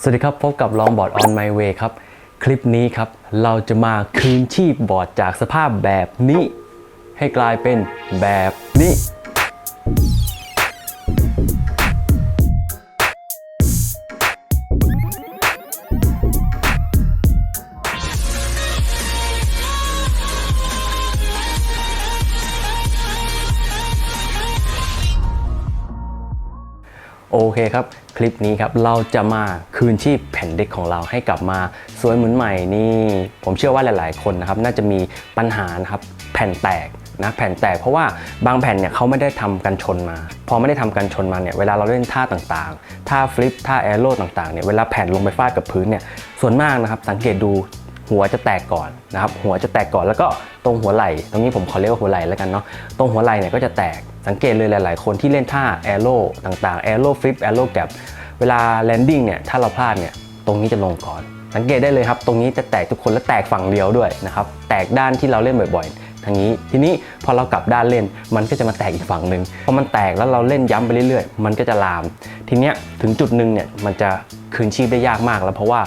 สวัสดีครับ พบกับลองบอร์ด on my way ครับ คลิปนี้ครับ เราจะมาคืนชีพบอร์ดจากสภาพแบบนี้ ให้กลายเป็นแบบนี้ โอเคครับ คลิปนี้ครับเราจะมาคืนชีพแผ่นเด็กของเราให้กลับมาสวยเหมือนใหม่นี่ผมเชื่อว่าหลาย ๆ คนนะครับน่าจะมีปัญหานะครับแผ่นแตกนะแผ่นแตกเพราะว่าบางแผ่นเนี่ยเขาไม่ได้ทำกันชนมา พอไม่ได้ทำกันชนมาเนี่ยเวลาเราเล่นท่าต่างๆท่าฟลิปท่าแอโร่ต่างๆเนี่ยเวลาแผ่นลงไปฟาดกับพื้นเนี่ยส่วนมากนะครับสังเกตดูหัวจะแตกก่อนนะครับหัวจะแตกก่อนแล้วก็ตรงหัวไหล่ตรงนี้ผมขอเรียกว่าหัวไหล่แล้วกันเนาะตรงหัวไหล่เนี่ยก็จะแตกสังเกตเลยหลาย ๆ คนที่เล่นท่าแอโร่ต่างๆแอโร่ฟลิปแอโร่แกร เวลาแลนดิ้งเนี่ยถ้าเราพลาดเนี่ยตรงนี้จะลงก่อน สังเกตได้เลยครับ ตรงนี้จะแตกทุกคนและแตกฝั่งเดียวด้วยนะครับแตกด้านที่เราเล่นบ่อยๆทางนี้ทีนี้พอเรากลับด้านเล่น มันก็จะมาแตกอีกฝั่งหนึ่งพอมันแตกแล้วเราเล่นย้ำไปเรื่อยๆ มันก็จะลาม ทีเนี้ยถึงจุดหนึ่งเนี่ยมันจะคืนชีพได้ยากมากแล้วเพราะว่า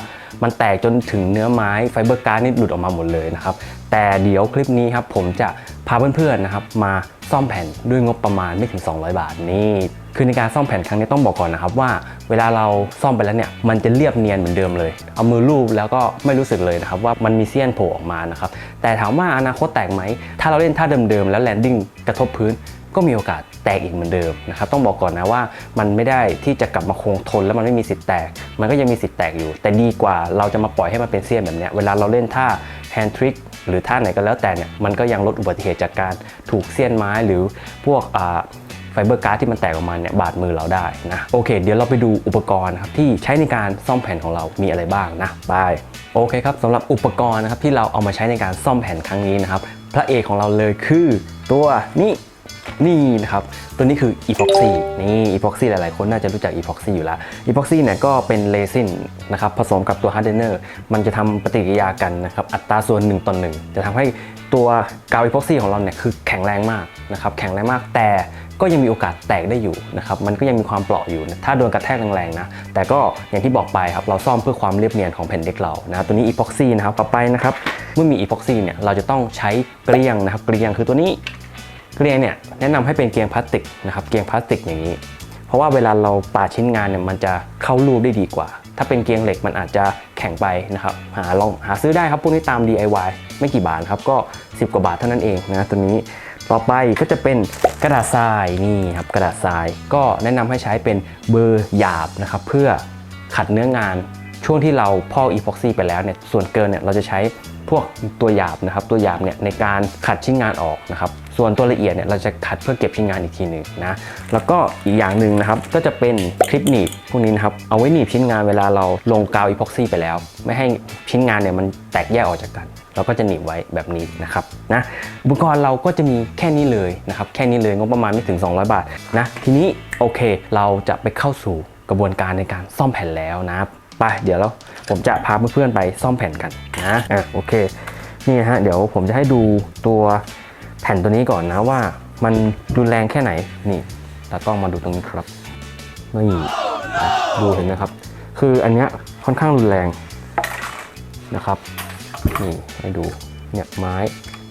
มันแตกจนถึงเนื้อไม้ไฟเบอร์การ์ดนี่หลุดออกมาหมดเลยนะครับ แต่เดี๋ยวคลิปนี้ครับผมจะพาเพื่อนๆนะครับมาซ่อมแผ่นด้วยงบประมาณไม่ถึง 200 บาทนี่ คือในการซ่อมแผ่นครั้งนี้ต้องบอกก่อนนะครับว่าเวลาเราซ่อมไปแล้วเนี่ยมันจะเรียบเนียนเหมือนเดิมเลย เอามือลูบแล้วก็ไม่รู้สึกเลยนะครับว่ามันมีเสี้ยนโผล่ออกมานะครับแต่ถามว่าอนาคตแตกไหมถ้าเราเล่นท่าเดิมๆแล้วแลนดิ้งกระทบพื้นก็มีโอกาสแตกอีกเหมือนเดิมนะครับต้องบอกก่อนนะว่ามันไม่ได้ที่จะกลับมาคงทนแล้วมันไม่มีสิทธิ์แตก มันก็ยังมีสิทธิ์แตกอยู่ แต่ดีกว่าเราจะมาปล่อยให้มันเป็นเสี้ยนแบบเนี้ยเวลาเราเล่นท่าแฮนด์ทริกหรือท่าไหนก็แล้วแต่เนี่ยมันก็ยังลดอุบัติเหตุจากการถูกเสี้ยนไม้หรือพวกอ่า ไฟเบอร์การ์ดที่มันแตกออกมาเนี่ยบาดมือเราได้นะโอเค เดี๋ยวเราไปดูอุปกรณ์นะครับที่ใช้ในการซ่อมแผ่นของเรามีอะไรบ้างนะไปโอเคครับสำหรับอุปกรณ์นะครับที่เราเอามาใช้ในการซ่อมแผ่นครั้งนี้นะครับพระเอกของเราเลยคือตัวนี้นี่นะครับ ตัวนี้คือ epoxy นี่ epoxy หลายๆ คนน่าจะรู้จัก epoxy อยู่แล้ว epoxy เนี่ยก็เป็นเรซินนะครับผสมกับตัว hardener มันจะทำปฏิกิริยากันนะครับอัตราส่วน1ต่อ1จะทำให้ตัวกาว epoxy ของเราเนี่ยคือแข็งแรงมากนะครับแข็งแรงมากแต่ ก็ยังมีโอกาสแตกได้อยู่นะครับมันก็ยังมีความเปราะอยู่นะถ้าโดนกระแทกแรงๆนะแต่ก็อย่างที่บอกไปครับเราซ่อมเพื่อความเรียบเนียนของแผ่นเด็กเรานะตัวนี้อีพ็อกซี่นะครับต่อไปนะครับเมื่อมีอีพ็อกซี่เนี่ยเราจะต้องใช้เกลียงนะครับเกลียงคือตัวนี้เกลียงเนี่ยแนะนำให้เป็นเกลียงพลาสติกนะครับเกลียงพลาสติกอย่างนี้ เพราะว่าเวลาเราปาดชิ้นงานเนี่ยมันจะเข้ารูปได้ดีกว่า ถ้าเป็นเกลียงเหล็กมันอาจจะแข็งไปนะครับหาลองหาซื้อได้ครับพวกนี้ตาม DIY ไม่กี่บาทครับก็ 10 กว่าบาทเท่านั้นเองนะตัวนี้ ต่อไปก็จะเป็นกระดาษทรายนี่ครับกระดาษทรายก็แนะนำให้ใช้เป็นเบอร์หยาบนะครับเพื่อขัดเนื้องานช่วงที่เราพอกอีพ็อกซี่ไปแล้วเนี่ยส่วนเกินเนี่ยเราจะใช้พวกตัวหยาบนะครับตัวหยาบเนี่ยในการขัดชิ้นงานออกนะครับส่วนตัวละเอียดเนี่ยเราจะขัดเพื่อเก็บชิ้นงานอีกทีหนึ่งนะแล้วก็อีกอย่างหนึ่งนะครับก็จะเป็นคลิปหนีบพวกนี้นะครับเอาไว้หนีบชิ้นงานเวลาเราลงกาวอีพ็อกซี่ไปแล้ว ไม่ให้ชิ้นงานเนี่ยมันแตกแยกออกจากกัน เราก็จะหนีบไว้แบบนี้นะครับนะอุปกรณ์เราก็จะมีแค่นี้เลยนะครับแค่นี้เลยงบประมาณไม่ถึง 200 บาทนะทีนี้โอเค เราจะไปเข้าสู่กระบวนการในการซ่อมแผ่นแล้วนะไปเดี๋ยวเราผมจะพาเพื่อนๆไปซ่อมแผ่นกันนะอะโอเคนี่ฮะเดี๋ยวผมจะให้ดูตัวแผ่นตัวนี้ก่อนนะว่า มันรุนแรงแค่ไหนนี่ตากล้องมาดูตรงนี้ครับนี่ดูเห็นไหมครับ คืออันเนี้ยค่อนข้างรุนแรงนะครับ นี่ให้ดูเนี่ยไม้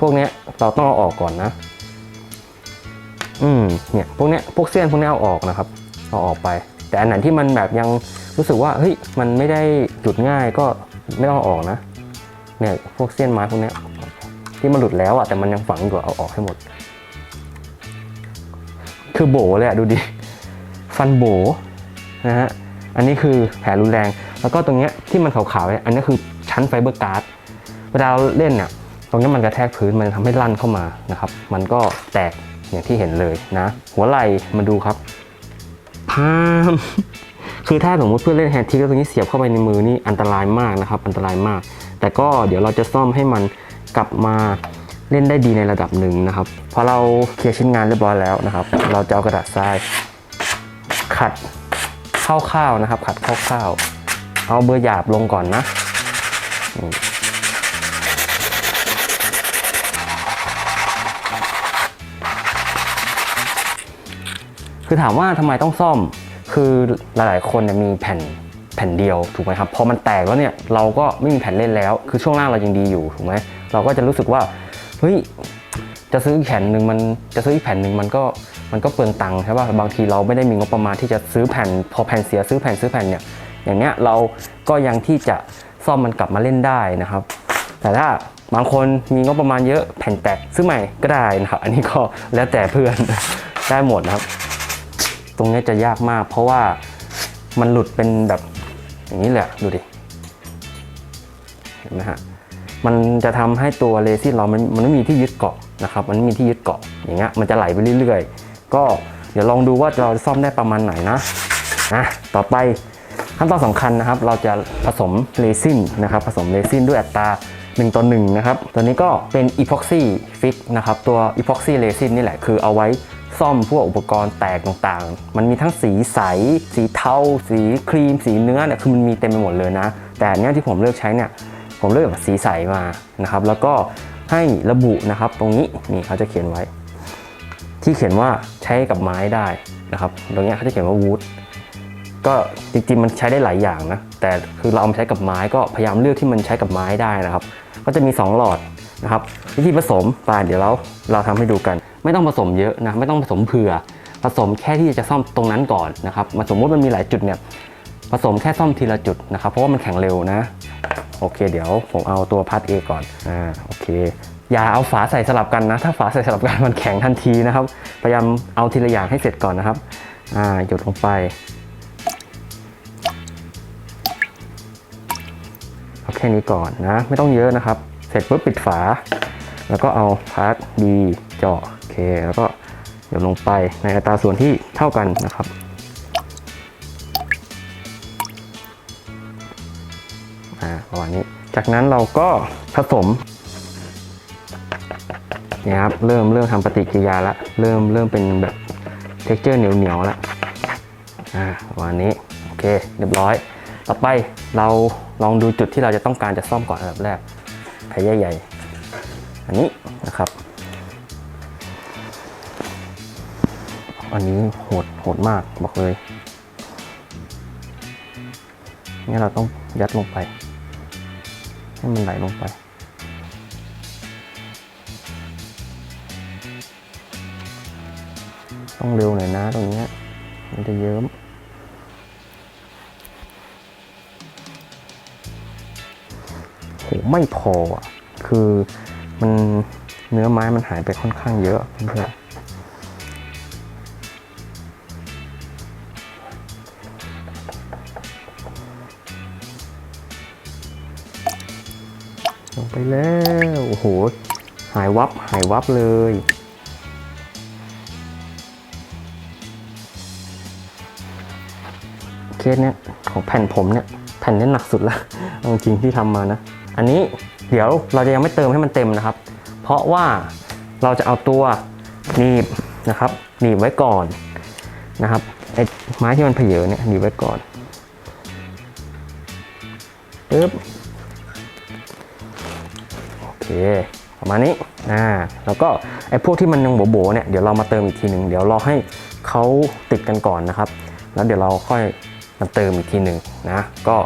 พวกเนี้ยเราต้องเอาออกก่อนนะ อืมเนี่ยพวกเนี้ยพวกเส้นพวกเนี้ยเอาออกนะครับเอาออกไป แต่อันไหนที่มันแบบยังรู้สึกว่าเฮ้ยมันไม่ได้จุดง่ายก็ไม่ต้องออกนะ เนี่ยพวกเส้นไม้พวกเนี้ยที่มันหลุดแล้วอะแต่มันยังฝังอยู่เอาออกให้หมด คือโบเลยอะดูดิฟันโบนะฮะอันนี้คือแผลรุนแรง แล้วก็ตรงเนี้ยที่มันขาวๆเนี่ยอันนี้คือชั้นไฟเบอร์การ์ด เวลาเล่นเนี่ยตรงนี้มันกระแทกพื้นมันทำให้ลั่นเข้ามานะครับ มันก็แตกอย่างที่เห็นเลยนะ หัวไหล่มาดูครับพามคือถ้าสมมติเพื่อนเล่นแฮนด์ทิกแล้วตรงนี้เสียบเข้าไปในมือนี่อันตรายมากนะครับ อันตรายมาก แต่ก็เดี๋ยวเราจะซ่อมให้มันกลับมาเล่นได้ดีในระดับหนึ่งนะครับพอเราเคลียร์ชิ้นงานเรียบร้อยแล้วนะครับ เราจะเอากระดาษทรายขัดคร่าวๆนะครับ ขัดคร่าวๆเอาเบอร์หยาบลงก่อนนะ คือถามว่าทำไมต้องซ่อม คือหลายๆ คนเนี่ยมีแผ่นแผ่นเดียวถูกไหมครับ พอมันแตกแล้วเนี่ยเราก็ไม่มีแผ่นเล่นแล้ว คือช่วงล่างเรายังดีอยู่ถูกไหมเราก็จะรู้สึกว่าเฮ้ยจะซื้อแผ่นหนึ่งมันจะซื้ออีกแผ่นหนึ่งมันก็มันก็เปลืองตังค์ใช่ป่ะบางทีเราไม่ได้มีงบประมาณที่จะซื้อแผ่น พอแผ่นเสียซื้อแผ่นซื้อแผ่นเนี่ยอย่างเงี้ยเราก็ยังที่จะซ่อมมันกลับมาเล่นได้นะครับ แต่ถ้าบางคนมีงบประมาณเยอะแผ่นแตกซื้อใหม่ก็ได้นะครับ อันนี้ก็แล้วแต่เพื่อนได้หมดนะครับ ตรงนี้จะยากมาก เพราะว่ามันหลุดเป็นแบบอย่างนี้แหละดูดิเห็นไหมฮะมันจะทำให้ตัวเรซินเรามันมันไม่มีที่ยึดเกาะนะครับ มันไม่มีที่ยึดเกาะอย่างเงี้ยมันจะไหลไปเรื่อยๆ ก็เดี๋ยวลองดูว่าเราจะซ่อมได้ประมาณไหนนะนะต่อไปขั้นตอนสำคัญนะครับ เราจะผสมเรซินนะครับผสมเรซินด้วยอัตรา1ต่อ1นะครับ ตัวนี้ก็เป็นอีพ็อกซี่ฟิกนะครับ ตัวอีพ็อกซี่เรซินนี่แหละคือเอาไว้ ซ่อมพวกอุปกรณ์แตกต่างๆ มันมีทั้งสีใส สีเทา สีครีม สีเนื้อเนี่ยคือมันมีเต็มไปหมดเลยนะ แต่อันเนี้ยที่ผมเลือกใช้เนี่ยผมเลือกแบบสีใสมานะครับ แล้วก็ให้ระบุนะครับตรงนี้นี่เขาจะเขียนไว้ ที่เขียนว่าใช้กับไม้ได้นะครับตรงนี้เขาจะเขียนว่า wood ก็จริงๆมันใช้ได้หลายอย่างนะแต่คือเราเอามาใช้กับไม้ก็พยายามเลือกที่มันใช้กับไม้ได้นะครับ ก็จะมี 2 หลอด นะครับวิธีผสมไปเดี๋ยวเราเราทำให้ดูกัน ไม่ต้องผสมเยอะนะไม่ต้องผสมเผื่อ ผสมแค่ที่จะซ่อมตรงนั้นก่อนนะครับมาสมมติมันมีหลายจุดเนี่ยผสมแค่ซ่อมทีละจุดนะครับเพราะว่ามันแข็งเร็วนะโอเค เดี๋ยวผมเอาตัวพาร์ท A ก่อนอ่าโอเค อย่าเอาฝาใส่สลับกันนะ ถ้าฝาใส่สลับกันมันแข็งทันทีนะครับ พยายามเอาทีละอย่างให้เสร็จก่อนนะครับอ่าหยดลงไปเอาแค่นี้ก่อนนะ ไม่ต้องเยอะนะครับ เสร็จปุ๊บปิดฝา แล้วก็เอาพาร์ท B เจาะโอเค แล้วก็เดี๋ยวลงไปในอัตราส่วนที่เท่ากันนะครับอ่าประมาณนี้ จากนั้นเราก็ผสมนี่ครับเริ่มเริ่มทำปฏิกิริยาล้วเริ่มเริ่มเป็นแบบเท็กเจอร์เหนียวเหนียวล้วอ่าประมาณนี้โอเคเรียบร้อย ต่อไปเราลองดูจุดที่เราจะต้องการจะซ่อมก่อนอันดับแรก แผลใหญ่ๆ อันนี้นะครับ อันนี้โหดโหดมากบอกเลยนี่เราต้องยัดลงไป ให้มันไหลลงไป ต้องเร็วหน่อยนะตรงนี้มันจะเยิ้ม ไม่พออะ คือมันเนื้อไม้มันหายไปค่อนข้างเยอะเพื่อนลงไปแล้ว โอ้โห หายวับ หายวับเลยเคสเนี้ยของแผ่นผมเนี่ย แผ่นนี้หนักสุดละจริงที่ทำมานะ อันนี้เดี๋ยวเราจะยังไม่เติมให้มันเต็มนะครับ เพราะว่าเราจะเอาตัวหนีบนะครับหนีบไว้ก่อนนะครับไอ้ไม้ที่มันเพเยอเนี่ยหนีบไว้ก่อนปึ๊บโอเคประมาณนี้อ่าแล้วก็ไอ้พวกที่มันยังโบ๋ๆเนี่ยเดี๋ยวเรามาเติมอีกทีหนึ่งเดี๋ยวรอให้เขาติดกันก่อนนะครับ แล้วเดี๋ยวเราค่อย มาเติมอีกทีหนึ่งนะก็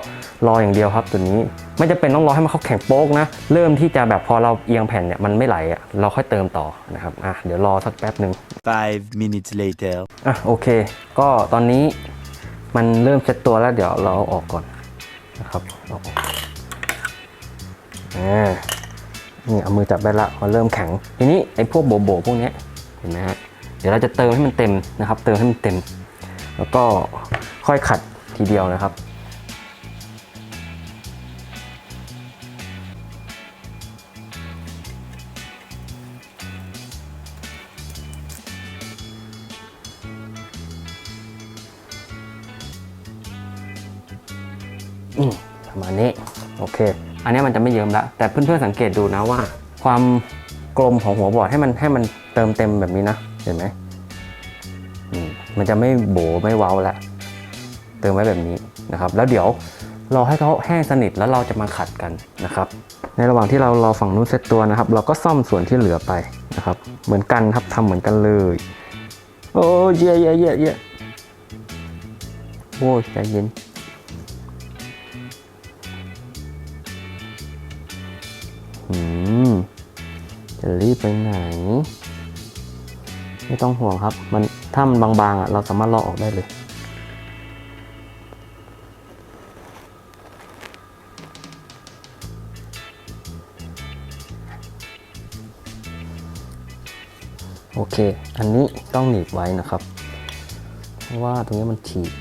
รออย่างเดียวครับตัวนี้ไม่จะเป็นต้องรอให้มันเขาแข็งโป๊กนะ เริ่มที่จะแบบพอเราเอียงแผ่นเนี่ยมันไม่ไหลอะเราค่อยเติมต่อนะครับอะเดี๋ยวรอสักแป๊บหนึ่ง Five minutes later. อะโอเค ก็ตอนนี้มันเริ่มเซ็ตตัวแล้วเดี๋ยวเราเอาออกก่อนนะครับเอาออกอ่านี่เอามือจับได้ละมันเริ่มแข็ง ทีนี้ไอ้พวกโบโบๆพวกเนี้ยเห็นไหมฮะเดี๋ยวเราจะเติมให้มันเต็มนะครับ เติมให้มันเต็ม แล้วก็ค่อยขัด ทีเดียวนะครับ อืมประมาณนี้ โอเค อันนี้มันจะไม่เยิ้มละแต่เพื่อนๆสังเกตดูนะว่า ความกลมของหัวบอร์ดให้มันให้มันเติมเต็มแบบนี้นะ เห็นไหมมมันจะไม่โบไม่เว้าและ เติมไว้แบบนี้นะครับ แล้วเดี๋ยวรอให้เขาแห้งสนิทแล้วเราจะมาขัดกันนะครับ ในระหว่างที่เรารอฝั่งนู้นเซตตัวนะครับ เราก็ซ่อมส่วนที่เหลือไปนะครับ เหมือนกันครับทำเหมือนกันเลย โอ้เย่เย่เย่เย่โอ้ยใจเย็นอืมจะรีบไปไหน ไม่ต้องห่วงครับ มันถ้ามันบางๆอะเราสามารถลอกออกได้เลย โอเค อันนี้ต้องหนีบไว้นะครับ เพราะว่าตรงนี้มันฉีก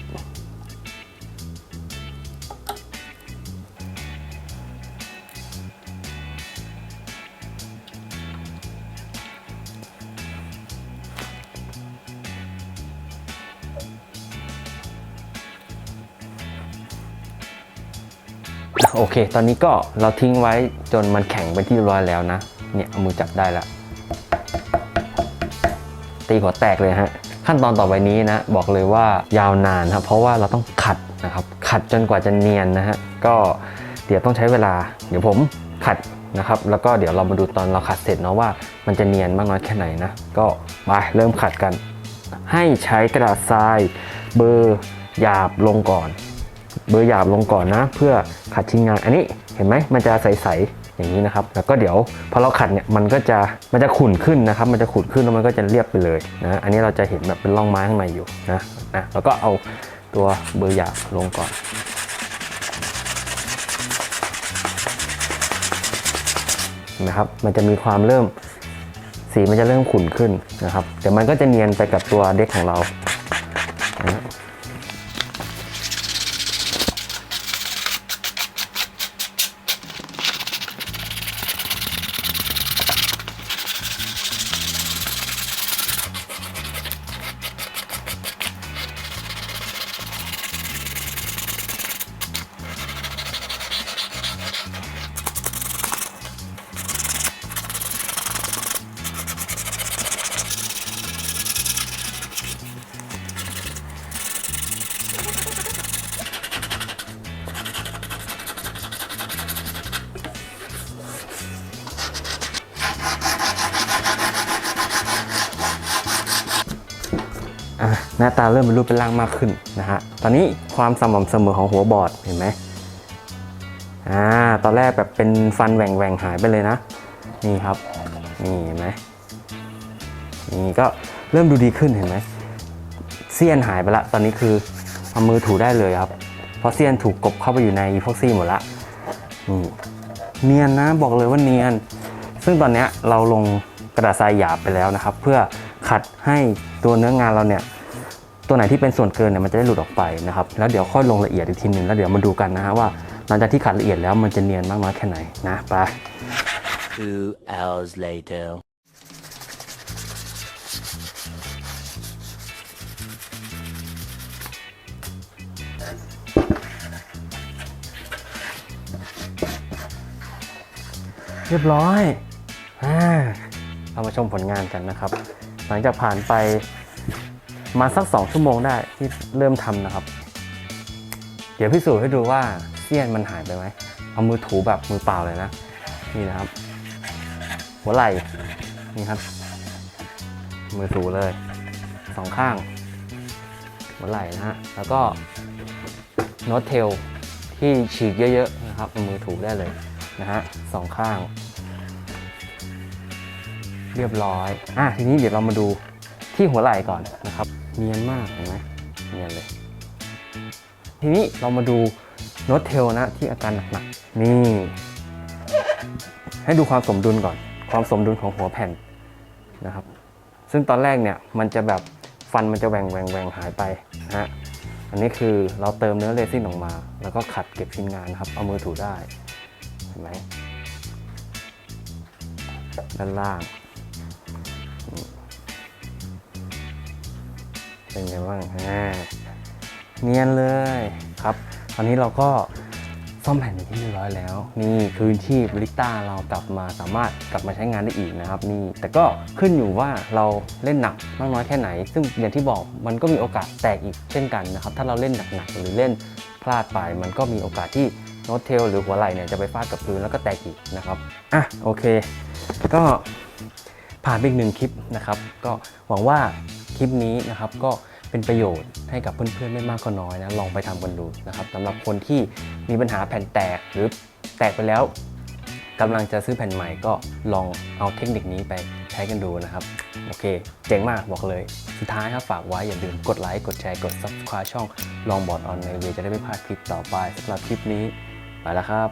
โอเค ตอนนี้ก็เราทิ้งไว้จนมันแข็งเป็นที่เรียบร้อยแล้วนะ เนี่ยเอามือจับได้แล้ว ตีหัวแตกเลยฮะขั้นตอนต่อไปนี้นะบอกเลยว่ายาวนานครับเพราะว่าเราต้องขัดนะครับขัดจนกว่าจะเนียนนะฮะก็เดี๋ยวต้องใช้เวลา เดี๋ยวผมขัดนะครับแล้วก็เดี๋ยวเรามาดูตอนเราขัดเสร็จเนาะว่ามันจะเนียนมากน้อยแค่ไหนนะก็มาเริ่มขัดกัน ให้ใช้กระดาษทรายเบอร์หยาบลงก่อน เบอร์หยาบลงก่อนนะ เพื่อขัดชิ้นงานอันนี้เห็นไหมมันจะใสๆ อย่างนี้นะครับแล้วก็เดี๋ยวพอเราขัดเนี่ยมันก็จะมันจะขุ่นขึ้นนะครับ มันจะขุ่นขึ้นแล้วมันก็จะเรียบไปเลยนะอันนี้เราจะเห็นแบบเป็นร่องไม้ข้างในอยู่นะนะแล้วก็เอาตัวเบอร์หยาบลงก่อนนะครับมันจะมีความเริ่มสีมันจะเริ่มขุ่นขึ้นนะครับเดี๋ยวมันก็จะเนียนไปกับตัวเด็กของเรา หน้าตาเริ่มเป็นรูปเป็นร่างมากขึ้นนะฮะตอนนี้ความสม่ำเสมอของหัวบอร์ดเห็นไหมอ่าตอนแรกแบบเป็นฟันแหว่งแหว่งหายไปเลยนะ นี่ครับนี่เห็นไหมนี่ก็เริ่มดูดีขึ้นเห็นไหมเสี้ยนหายไปละตอนนี้คือเอามือถูได้เลยครับ เพราะเสี้ยนถูกกบเข้าไปอยู่ในอีพ็อกซี่หมดละนี่เนียนนะบอกเลยว่าเนียน ซึ่งตอนนี้เราลงกระดาษทรายหยาบไปแล้วนะครับ เพื่อขัดให้ตัวเนื้องานเราเนี่ย ตัวไหนที่เป็นส่วนเกินเนี่ยมันจะได้หลุดออกไปนะครับแล้วเดี๋ยวค่อยลงละเอียดอีกทีหนึ่งแล้วเดี๋ยวมาดูกันนะฮะว่าหลังจากที่ขัดละเอียดแล้วมันจะเนียนมากน้อยแค่ไหนนะไป Two hours later. เรียบร้อย อ่า เรามาชมผลงานกันนะครับ หลังจากผ่านไป มาสักสองชั่วโมงได้ที่เริ่มทำนะครับ เดี๋ยวพิสูจน์ให้ดูว่าเสี้ยนมันหายไปไหมเอามือถูแบบมือเปล่าเลยนะ นี่นะครับ หัวไหล่นี่ครับ มือถูเลยสองข้าง หัวไหล่นะฮะแล้วก็โน้ตเทลที่ฉีกเยอะๆนะครับเอามือถูได้เลยนะฮะสองข้าง เรียบร้อยอะทีนี้เดี๋ยวเรามาดูที่หัวไหล่ก่อนนะครับ เนียนมากเห็นไหมเนียนเลย ทีนี้เรามาดูโน้ตเทลนะที่อาการหนักๆนี่ ให้ดูความสมดุลก่อน ความสมดุลของหัวแผ่นนะครับ ซึ่งตอนแรกเนี่ยมันจะแบบฟันมันจะแหว่งแหว่งแหว่งหายไปนะฮะอันนี้คือเราเติมเนื้อเรซินออกมา แล้วก็ขัดเก็บชิ้นงานครับ เอามือถูได้เห็นไหมด้านล่าง เป็นไงบ้างอ่าเนียนเลยครับ ตอนนี้เราก็ซ่อมแผ่นเป็นที่เรียบร้อยแล้ว นี่คืนชีพลิต้าเรากลับมาสามารถกลับมาใช้งานได้อีกนะครับ นี่ แต่ก็ขึ้นอยู่ว่าเราเล่นหนักมากน้อยแค่ไหน ซึ่งอย่างที่บอกมันก็มีโอกาสแตกอีกเช่นกันนะครับ ถ้าเราเล่นหนักๆหรือเล่นพลาดไป มันก็มีโอกาสที่โน้ตเทลหรือหัวไหล่เนี่ยจะไปฟาดกับพื้นแล้วก็แตกอีกนะครับ อะโอเค ก็ผ่านไปอีกหนึ่งคลิปนะครับ ก็หวังว่า คลิปนี้นะครับก็เป็นประโยชน์ให้กับเพื่อนๆไม่มากก็น้อยนะลองไปทำกันดูนะครับสำหรับคนที่มีปัญหาแผ่นแตกหรือแตกไปแล้วกำลังจะซื้อแผ่นใหม่ก็ลองเอาเทคนิคนี้ไปใช้กันดูนะครับ โอเค เจ๋งมากบอกเลย สุดท้ายครับฝากไว้อย่าลืมกดไลค์ กดแชร์ กด subscribe ช่องลองบอร์ดออนในเวจะได้ไม่พลาดคลิปต่อไปสำหรับคลิปนี้ ไปแล้วครับ